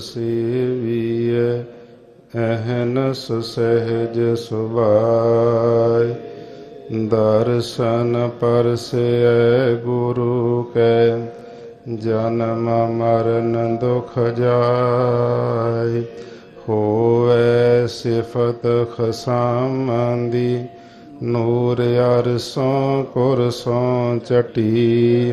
ਸੇਵੀਐ, ਅਹਨਸ ਸਹਿਜ ਸੁਭਾਇ। ਦਰਸ਼ਨ ਪਰਸੈ ਗੁਰੂ ਕੈ, ਜਨਮ ਮਰਨ ਦੁਖ ਜਾਏ ਹੋਵੇ ਸਿਫਤ ਖਸਾਮੰਦੀ, ਨੂਰ ਅਰਸੋਂ ਕੁਰਸੋਂ ਚਟੀ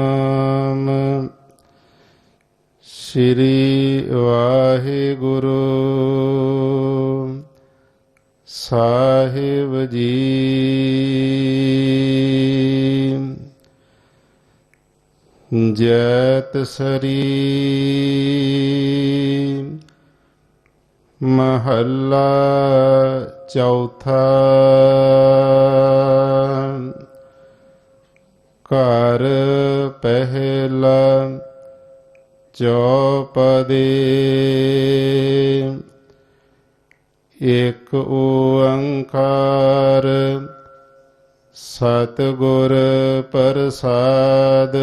ਸ੍ਰੀ ਵਾਹਿਗੁਰੂ। ਸਾਹਿਬ ਜੀ। ਜੈਤ ਸਰੀ। ਮਹੱਲਾ ਚੌਥਾ। ਘਰ ਪਹਿਲਾ। ਚੌਪਦੇ ਇਕ ਓੰਕਾਰ ਸਤਿਗੁਰ ਪ੍ਰਸਾਦ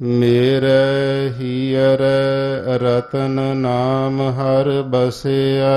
ਮੇਰੇ ਹੀਰ ਰਤਨ ਨਾਮ ਹਰ ਬਸਿਆ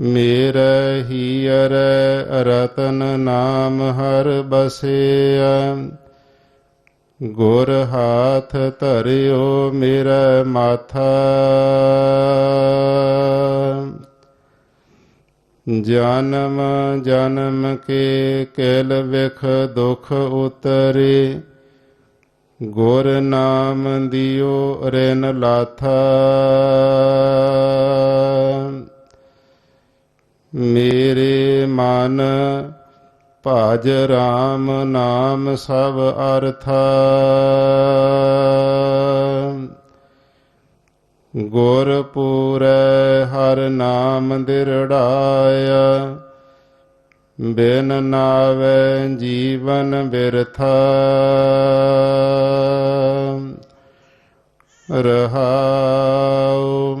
ਮੇਰੇ ਹੀਰ ਰਤਨ ਨਾਮ ਹਰ ਬਸਿਆ ਗੁਰ ਹਾਥ ਧਰਿਓ ਮੇਰਾ ਮਾਥਾ। ਜਨਮ ਜਨਮ ਕੇ ਕੇਲ ਵਿਖ ਦੁਖ ਉਤਰੇ। ਗੁਰ ਨਾਮ ਦਿਓ ਰੇਨ ਲਾਥਾ। ਮੇਰੇ ਮਨ ਭਜ ਰਾਮ ਨਾਮ ਸਭ ਅਰਥਾ। ਗੁਰ ਹਰ ਨਾਮ ਦਿਰੜਾਇਆ। ਬਿਨ ਨਾਵੇ ਜੀਵਨ ਬਿਰਥਾ। ਰਹਾਉ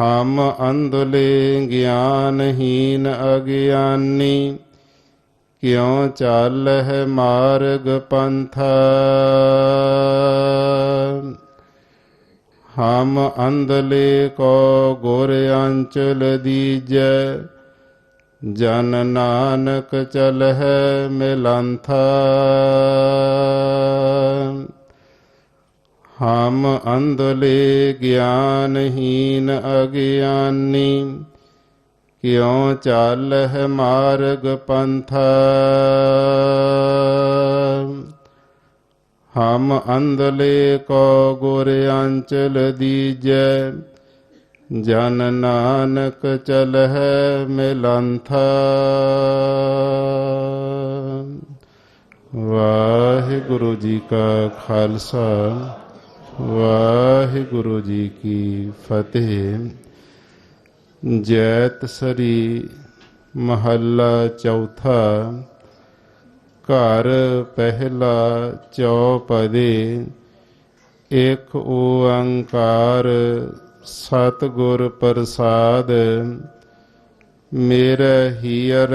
ਹਮ ਅੰਧਲੇ ਗਿਆਨਹੀਨ ਅਗਿਆਨੀ ਕਿਉ ਚਾਲ ਹੈ ਮਾਰਗ ਪੰਥਾ ਹਮ ਅੰਧਲੇ ਕੋ ਗੁਰ ਅੰਚਲ ਦੀਜੈ ਜਨ ਨਾਨਕ ਚਲਹਿ ਮਿਲੰਥਾ ਹਮ ਅੰਧਲੇ ਗਿਆਨਹੀਨ ਅਗਿਆਨੀ, ਕਿਉ ਚਾਲਹਿ ਮਾਰਗ ਪੰਥ? ਹਮ ਅੰਧਲੇ ਕੋ ਗੁਰ ਅੰਚਲ ਦੀਜੈ, ਜਨ ਨਾਨਕ ਚਲਹਿ ਮਿਲੰਥ। ਵਾਹਿਗੁਰੂ ਜੀ ਕਾ ਖਾਲਸਾ। ਵਾਹਿਗੁਰੂ ਜੀ ਕੀ ਫਤਿਹ। ਜੈਤ ਸਰੀ ਮਹੱਲਾ ਚੌਥਾ। ਘਰ ਪਹਿਲਾ ਚੌਪਦੇ। ਇਕ ਓੰਕਾਰ ਸਤਿਗੁਰ ਪ੍ਰਸਾਦ। ਮੇਰਾ ਹੀਰ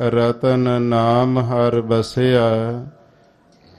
ਰਤਨ ਨਾਮ ਹਰ ਬਸਿਆ।